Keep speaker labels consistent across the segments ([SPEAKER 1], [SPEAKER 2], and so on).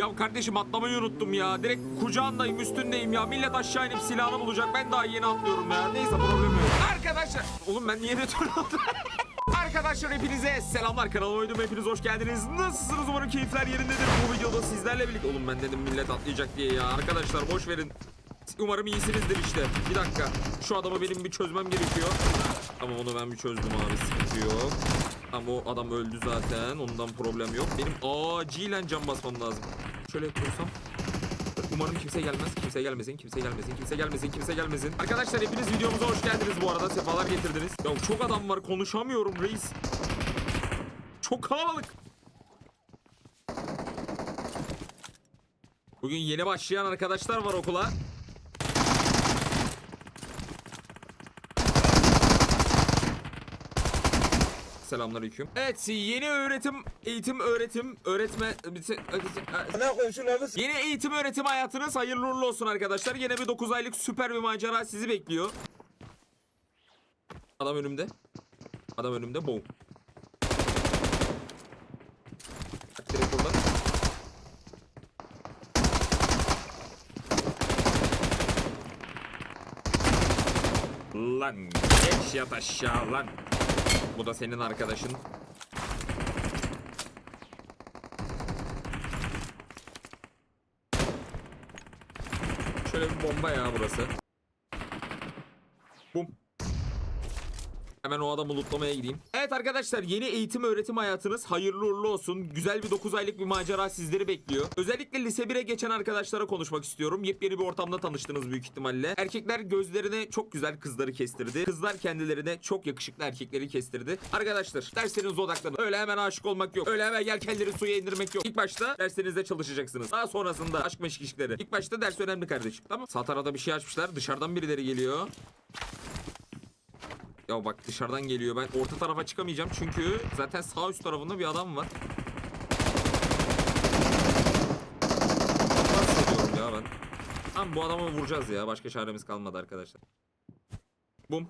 [SPEAKER 1] Ya kardeşim atlamayı unuttum ya. Direkt kucağındayım üstündeyim ya. Millet aşağı inip silahını bulacak. Ben daha yeni atlıyorum ya. Neyse problem yok. Arkadaşlar. Oğlum ben niye return oldum? Arkadaşlar hepinize selamlar kanalıma uydum hepiniz hoş geldiniz Nasılsınız umarım keyifler yerindedir Bu videoda sizlerle birlikte Oğlum ben dedim millet atlayacak diye ya Arkadaşlar boş verin Umarım iyisinizdir işte Bir dakika şu adamı benim bir çözmem gerekiyor Tamam onu ben bir çözdüm abi sıkıntı yok Ama o adam öldü zaten ondan problem yok Benim acilen cam basmam lazım Şöyle yapıyorsam Umarım kimse gelmez. Kimse gelmesin, kimse gelmesin, kimse gelmesin, kimse gelmesin. Arkadaşlar hepiniz videomuza hoş geldiniz bu arada. Sefalar getirdiniz. Ya çok adam var konuşamıyorum reis. Çok kalabalık. Bugün yeni başlayan arkadaşlar var okula. Selamünaleyküm. Evet, yeni öğretim, eğitim, öğretim, öğretme, Yeni eğitim öğretim hayatınız hayırlı uğurlu olsun arkadaşlar. Yine bir 9 aylık süper bir macera sizi bekliyor. Adam önümde. Adam önümde. Boom. Direkt. Lan geç yat aşağı lan. Bu da senin arkadaşın. Şöyle bir bomba ya burası. Bum. Hemen o adamı lootlamaya gideyim. Evet arkadaşlar yeni eğitim öğretim hayatınız hayırlı uğurlu olsun. Güzel bir 9 aylık bir macera sizleri bekliyor. Özellikle lise 1'e geçen arkadaşlara konuşmak istiyorum. Yepyeni bir ortamda tanıştınız büyük ihtimalle. Erkekler gözlerine çok güzel kızları kestirdi. Kızlar kendilerine çok yakışıklı erkekleri kestirdi. Arkadaşlar derslerinize odaklanın. Öyle hemen aşık olmak yok. Öyle hemen yelkenleri suya indirmek yok. İlk başta derslerinizde çalışacaksınız. Daha sonrasında aşk meşk ilişkileri. İlk başta ders önemli kardeşim. Tamam. Sağ tarafta bir şey açmışlar. Dışarıdan birileri geliyor. Ya bak dışarıdan geliyor. Ben orta tarafa çıkamayacağım çünkü zaten sağ üst tarafında bir adam var. Nasıl ya ben? Tamam bu adamı vuracağız ya. Başka çaremiz kalmadı arkadaşlar. Bum.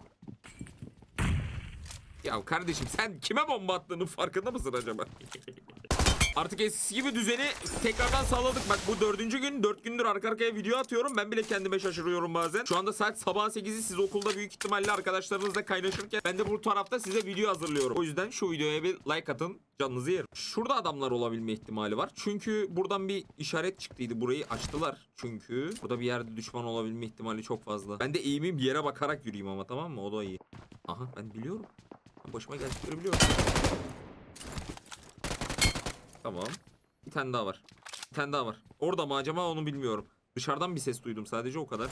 [SPEAKER 1] Ya kardeşim sen kime bomba attığının farkında mısın acaba? Artık eskisi gibi düzeni tekrardan sağladık. Bak bu dördüncü gün, dört gündür arka arkaya video atıyorum. Ben bile kendime şaşırıyorum bazen. Şu anda saat sabah 8'i siz okulda büyük ihtimalle arkadaşlarınızla kaynaşırken ben de bu tarafta size video hazırlıyorum. O yüzden şu videoya bir like atın. Canınızı yerim. Şurada adamlar olabilme ihtimali var. Çünkü buradan bir işaret çıktıydı. Burayı açtılar. Çünkü burada bir yerde düşman olabilme ihtimali çok fazla. Ben de eğimim bir yere bakarak yürüyeyim ama tamam mı? O da iyi. Aha ben biliyorum. Başıma geldikleri biliyorum. Tamam. Bir tane daha var. Bir tane daha var. Orada mı acaba onu bilmiyorum. Dışarıdan bir ses duydum sadece o kadar.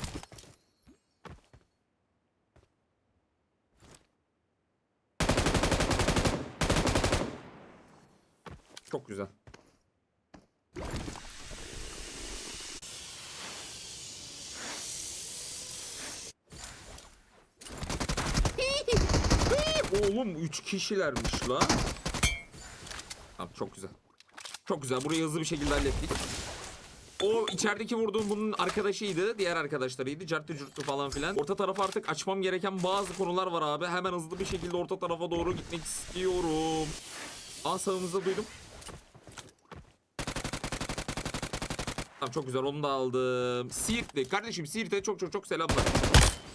[SPEAKER 1] Çok güzel. Oğlum 3 kişilermiş la. Tamam çok güzel. Çok güzel. Burayı hızlı bir şekilde hallettik. O içerideki vurduğum bunun arkadaşıydı. Diğer arkadaşlarıydı. Cartı curttu falan filan. Orta tarafa artık açmam gereken bazı konular var abi. Hemen hızlı bir şekilde orta tarafa doğru gitmek istiyorum. Aa sağımızda duydum. Tamam çok güzel onu da aldım. Siirt'li. Kardeşim Siirt'e çok çok çok selamlar.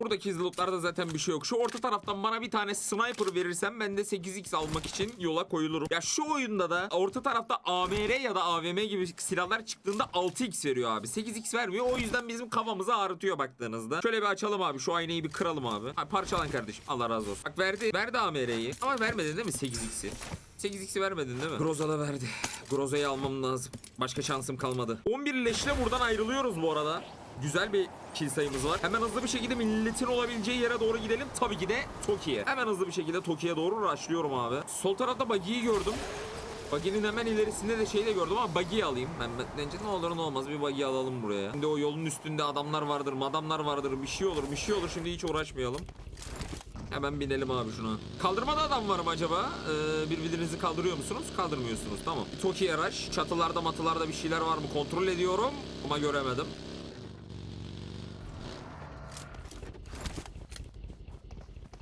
[SPEAKER 1] Buradaki lootlarda zaten bir şey yok. Şu orta taraftan bana bir tane sniper verirsen ben de 8x almak için yola koyulurum. Ya şu oyunda da orta tarafta AMR ya da AVM gibi silahlar çıktığında 6x veriyor abi. 8x vermiyor. O yüzden bizim kafamızı ağrıtıyor baktığınızda. Şöyle bir açalım abi. Şu aynayı bir kıralım abi. Ha, parçalan kardeşim. Allah razı olsun. Bak verdi. Verdi AMR'yi. Ama vermedin değil mi 8x'i? 8x'i vermedin değil mi? Groza da verdi. Groza'yı almam lazım. Başka şansım kalmadı. 11 leşle buradan ayrılıyoruz bu arada. Güzel bir kill var. Hemen hızlı bir şekilde milletin olabileceği yere doğru gidelim. Tabii ki de Toki'ye. Hemen hızlı bir şekilde Toki'ye doğru rushlıyorum abi. Sol tarafta Buggy'yi gördüm. Buggy'nin hemen ilerisinde de şeyi de gördüm ama Buggy'yi alayım. Ben bence ne olur ne olmaz bir Buggy alalım buraya. Şimdi o yolun üstünde adamlar vardır, madamlar vardır. Bir şey olur, bir şey olur. Şimdi hiç uğraşmayalım. Hemen binelim abi şuna. Kaldırmada adam var mı acaba? Ee, birbirinizi kaldırıyor musunuz? Kaldırmıyorsunuz. Tamam. Toki araç. Çatılarda matılarda bir şeyler var mı kontrol ediyorum. Ama göremedim.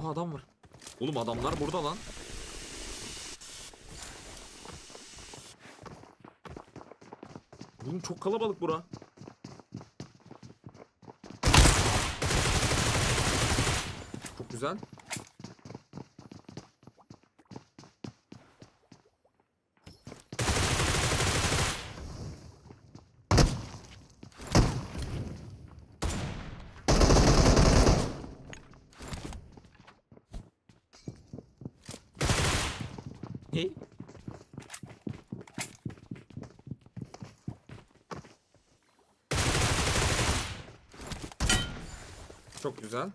[SPEAKER 1] Aa adam var. Oğlum adamlar burada lan. Oğlum çok kalabalık bura. Çok güzel. Ne? Çok güzel.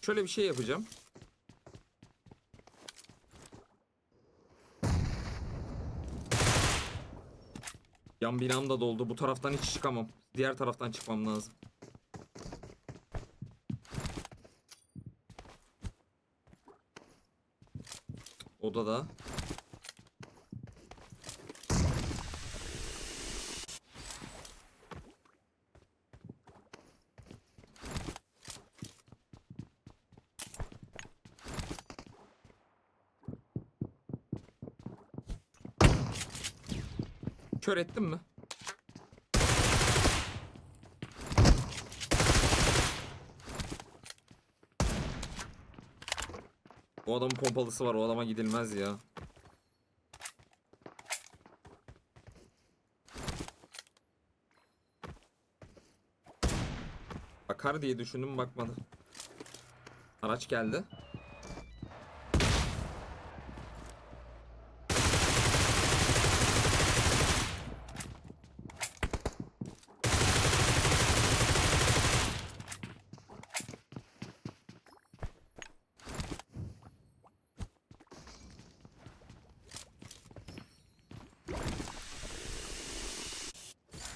[SPEAKER 1] Şöyle bir şey yapacağım. Yan binam da doldu. Bu taraftan hiç çıkamam. Diğer taraftan çıkmam lazım. Odada. Kör ettim mi? O adamın pompalısı var. O adama gidilmez ya. Bakar diye düşündüm bakmadı. Araç geldi.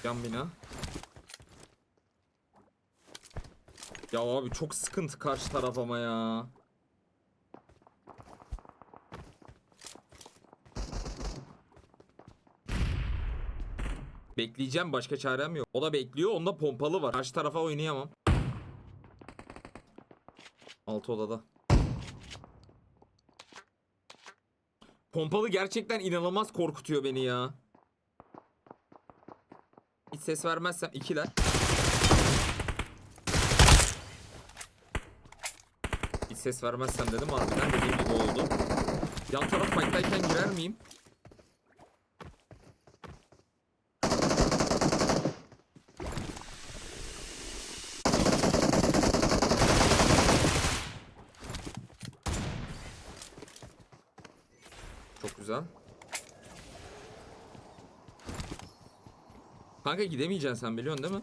[SPEAKER 1] Yan bina. Ya abi çok sıkıntı karşı taraf ama ya. Bekleyeceğim başka çarem yok. O da bekliyor onda pompalı var. Karşı tarafa oynayamam. Alt odada. Pompalı gerçekten inanılmaz korkutuyor beni ya. Hiç ses vermezsem ikiler. Hiç ses vermezsem dedim harbiden dediğim gibi oldu. Yan taraf fight'tayken girer miyim? Çok güzel. Kanka gidemeyeceksin sen biliyorsun değil mi?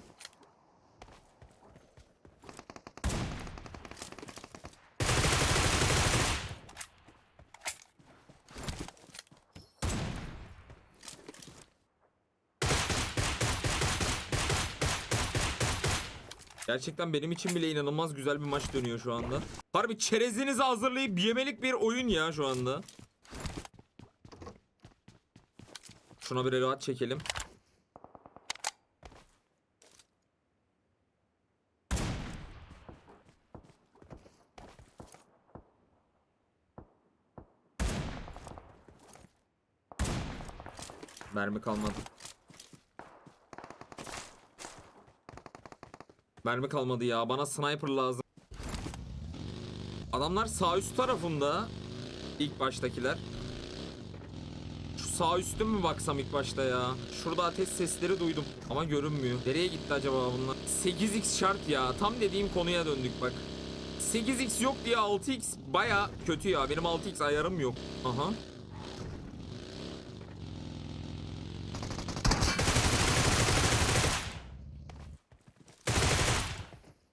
[SPEAKER 1] Gerçekten benim için bile inanılmaz güzel bir maç dönüyor şu anda. Harbi çerezinizi hazırlayıp yemelik bir oyun ya şu anda. Şuna bir rahat çekelim. Mermi kalmadı. Mermi kalmadı ya. Bana sniper lazım. Adamlar sağ üst tarafında. ilk baştakiler. Şu sağ üstü mü baksam ilk başta ya? Şurada ateş sesleri duydum ama görünmüyor. Nereye gitti acaba bunlar? 8x şart ya. Tam dediğim konuya döndük bak. 8x yok diye 6x baya kötü ya. Benim 6x ayarım yok. Aha.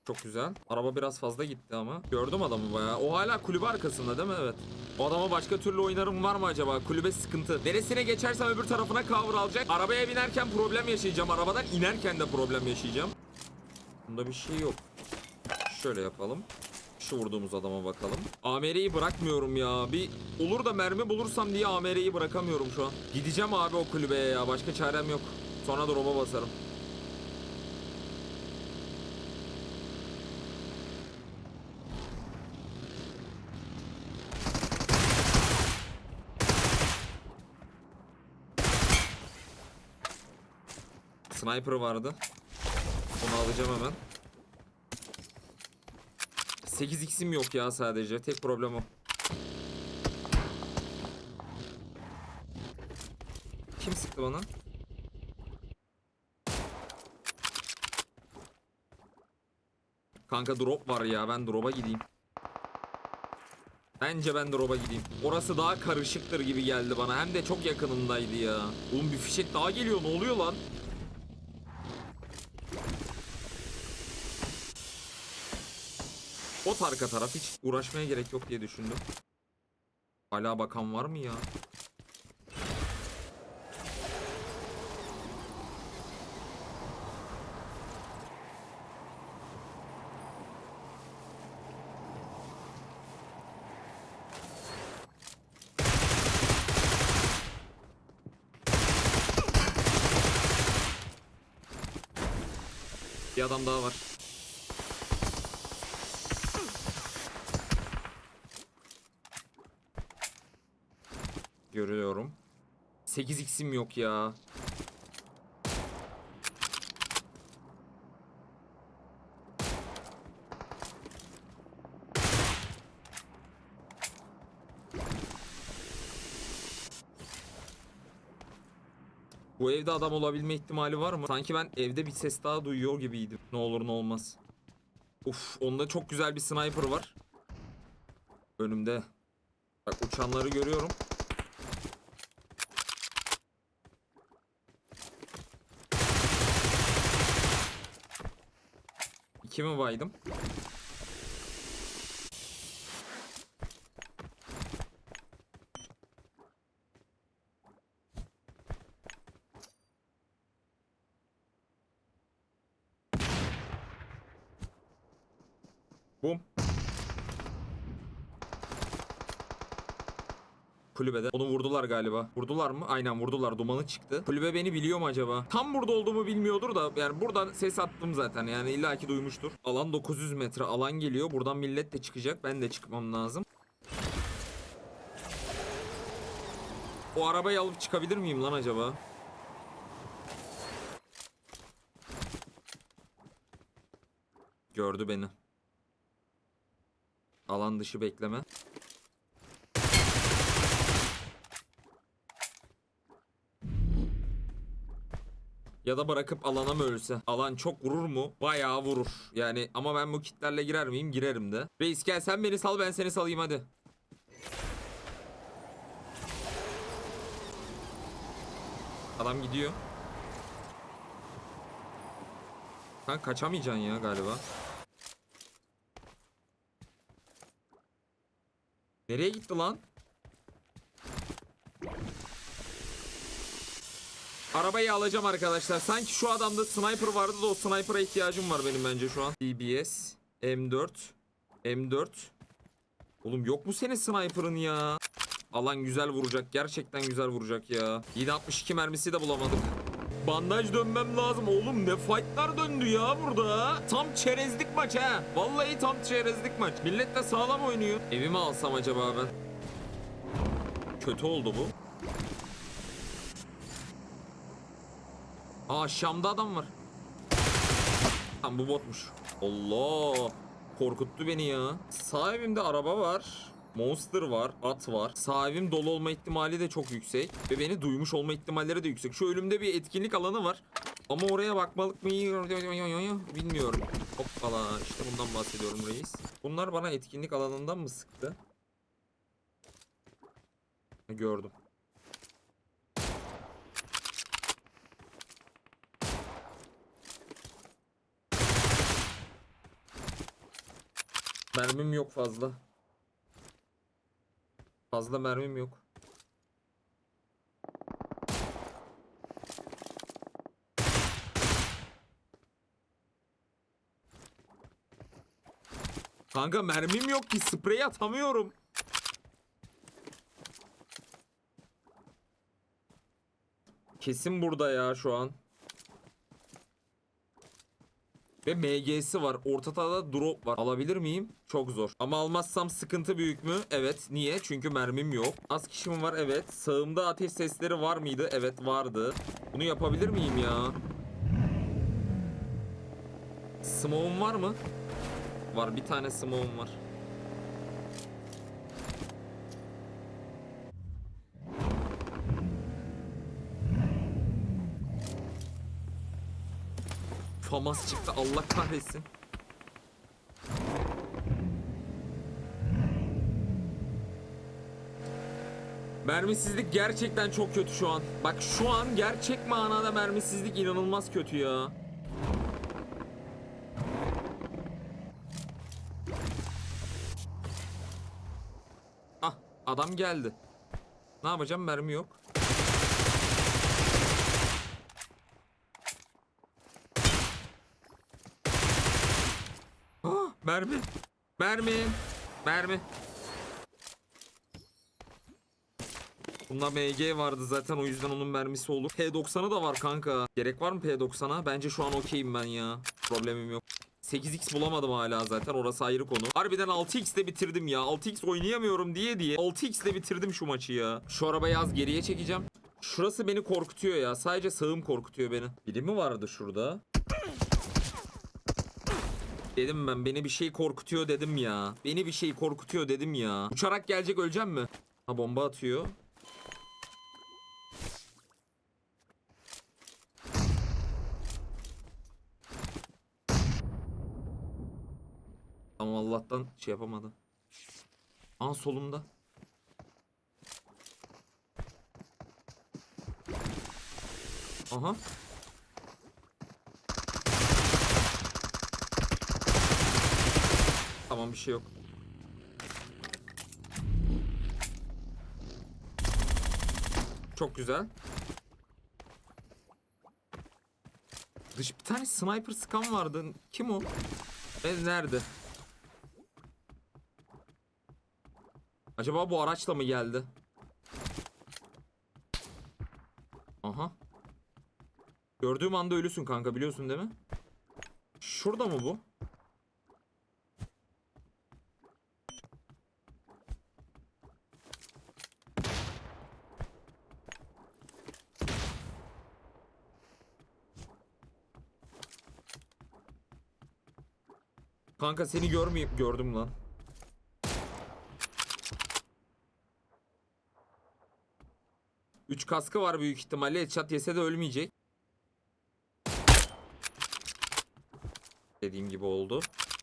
[SPEAKER 1] Çok güzel. Araba biraz fazla gitti ama. Gördüm adamı bayağı. O hala kulübe arkasında değil mi? Evet. O adama başka türlü oynarım var mı acaba? Kulübe sıkıntı. Neresine geçersem öbür tarafına cover. Arabaya binerken problem yaşayacağım. Arabadan inerken de problem yaşayacağım. Bunda bir şey yok. Şöyle yapalım. Şu vurduğumuz adama bakalım. AMR'yi bırakmıyorum ya. Bir olur da mermi bulursam diye AMR'yi bırakamıyorum şu an. Gideceğim abi o kulübeye ya. Başka çarem yok. Sonra da roba basarım. Sniper vardı. Onu alacağım hemen. 8x'im yok ya sadece. Tek problem o. Kim sıktı bana? Kanka drop var ya. Ben drop'a gideyim. Bence ben drop'a gideyim. Orası daha karışıktır gibi geldi bana. Hem de çok yakınındaydı ya. Oğlum bir fişek daha geliyor. Ne oluyor lan? O arka taraf hiç uğraşmaya gerek yok diye düşündüm. Hala bakan var mı ya? Bir adam daha var. Görüyorum. 8x'im yok ya. Bu evde adam olabilme ihtimali var mı? Sanki ben evde bir ses daha duyuyor gibiydim. Ne olur ne olmaz. Uf, onda çok güzel bir sniper var. Önümde. Bak uçanları görüyorum. İki mi baydım? Bum. Kulübede. Onu vurdular galiba. Vurdular mı? Aynen vurdular. Dumanı çıktı. Kulübe beni biliyor mu acaba? Tam burada olduğumu bilmiyordur da yani buradan ses attım zaten. Yani illaki duymuştur. Alan 900 metre alan geliyor. Buradan millet de çıkacak. Ben de çıkmam lazım. O arabayı alıp çıkabilir miyim lan acaba? Gördü beni. Alan dışı bekleme. Ya da bırakıp alana mı ölse? Alan çok vurur mu? Bayağı vurur. Yani ama ben bu kitlerle girer miyim? Girerim de. Reis gel sen beni sal ben seni salayım hadi. Adam gidiyor. Sen kaçamayacaksın ya galiba. Nereye gitti lan? Arabayı alacağım arkadaşlar. Sanki şu adamda sniper vardı da o sniper'a ihtiyacım var benim bence şu an. DBS, M4, M4. Oğlum yok mu senin sniper'ın ya? Alan güzel vuracak. Gerçekten güzel vuracak ya. 762 mermisi de bulamadık. Bandaj dönmem lazım. Oğlum ne fightlar döndü ya burada. Tam çerezlik maç ha. Vallahi tam çerezlik maç. Millet de sağlam oynuyor. Evimi alsam acaba ben? Kötü oldu bu. Aa Şam'da adam var. Tam bu botmuş. Allah. Korkuttu beni ya. Sağ evimde araba var. Monster var, at var. Sağ evim dolu olma ihtimali de çok yüksek. Ve beni duymuş olma ihtimalleri de yüksek. Şu ölümde bir etkinlik alanı var. Ama oraya bakmalık mı? Bilmiyorum. Hoppala işte bundan bahsediyorum reis. Bunlar bana etkinlik alanından mı sıktı? Gördüm. Mermim yok fazla. Fazla mermim yok. Kanka mermim yok ki sprey atamıyorum. Kesin burada ya şu an. Ve MG'si var. Ortada da drop var. Alabilir miyim? Çok zor. Ama almazsam sıkıntı büyük mü? Evet. Niye? Çünkü mermim yok. Az kişim var. Evet. Sağımda ateş sesleri var mıydı? Evet vardı. Bunu yapabilir miyim ya? Smoke'um var mı? Var. Bir tane smoke'um var. Famas çıktı Allah kahretsin. Mermisizlik gerçekten çok kötü şu an. Bak şu an gerçek manada mermisizlik inanılmaz kötü ya. Ah adam geldi. Ne yapacağım mermi yok. Ah mermi. Mermi. Mermi. Bunda MG vardı zaten o yüzden onun mermisi olur. P90'ı da var kanka. Gerek var mı P90'a? Bence şu an okeyim ben ya. Problemim yok. 8x bulamadım hala zaten orası ayrı konu. Harbiden 6x'de bitirdim ya. 6x oynayamıyorum diye diye 6x'de bitirdim şu maçı ya. Şu arabayı az geriye çekeceğim. Şurası beni korkutuyor ya. Sadece sağım korkutuyor beni. Biri mi vardı şurada? Dedim ben beni bir şey korkutuyor dedim ya. Beni bir şey korkutuyor dedim ya. Uçarak gelecek öleceğim mi? Ha bomba atıyor. Ama Allah'tan şey yapamadı. Aa solumda. Aha. Tamam bir şey yok. Çok güzel. Dış bir tane sniper sıkan vardı. Kim o? E, nerede? Acaba bu araçla mı geldi? Aha. Gördüğüm anda ölüsün kanka biliyorsun değil mi? Şurada mı bu? Kanka seni görmeyeyim. Gördüm lan. Üç kaskı var büyük ihtimalle. Headshot yese de ölmeyecek. Dediğim gibi oldu.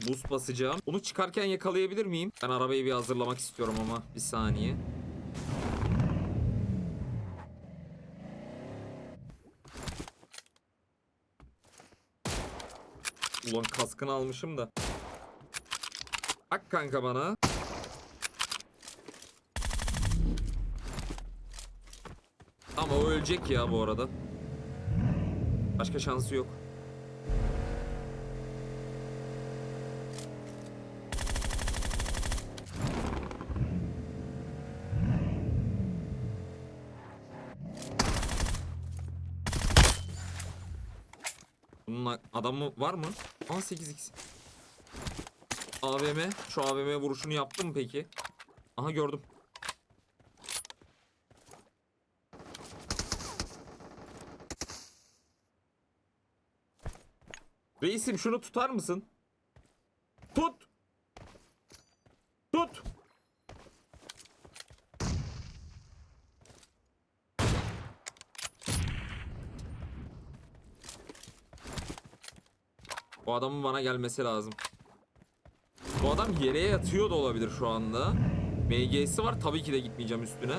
[SPEAKER 1] Boost basacağım. Onu çıkarken yakalayabilir miyim? Ben arabayı bir hazırlamak istiyorum ama. Bir saniye. Ulan kaskını almışım da. Bak kanka bana. Ama o ölecek ya bu arada. Başka şansı yok. Bunun adamı var mı? 18x. AVM. Şu AVM vuruşunu yaptım peki? Aha gördüm. Reisim şunu tutar mısın? Tut. Tut. Bu adamın bana gelmesi lazım. Bu adam yere yatıyor da olabilir şu anda. MG'si var tabii ki de gitmeyeceğim üstüne.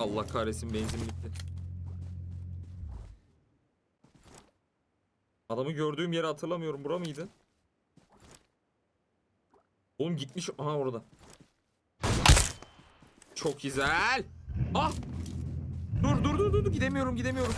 [SPEAKER 1] Allah kahretsin benzin bitti. Adamı gördüğüm yeri hatırlamıyorum. Bura mıydı? Oğlum gitmiş. Aha orada. Çok güzel. Ah! Dur dur dur dur gidemiyorum gidemiyorum.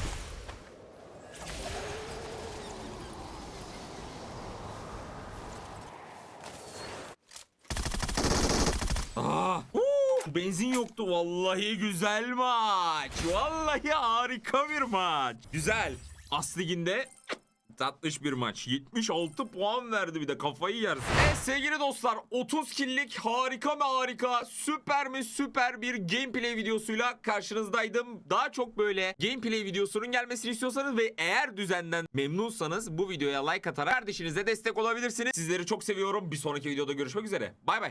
[SPEAKER 1] Aa! Huu! Benzin yoktu vallahi güzel maç. Vallahi harika bir maç. Güzel. As liginde Tatlış bir maç. 76 puan verdi bir de kafayı yersin. Evet sevgili dostlar 30 killik harika mı harika süper mi süper bir gameplay videosuyla karşınızdaydım. Daha çok böyle gameplay videosunun gelmesini istiyorsanız ve eğer düzenden memnunsanız bu videoya like atarak kardeşinize destek olabilirsiniz. Sizleri çok seviyorum. Bir sonraki videoda görüşmek üzere. Bay bay.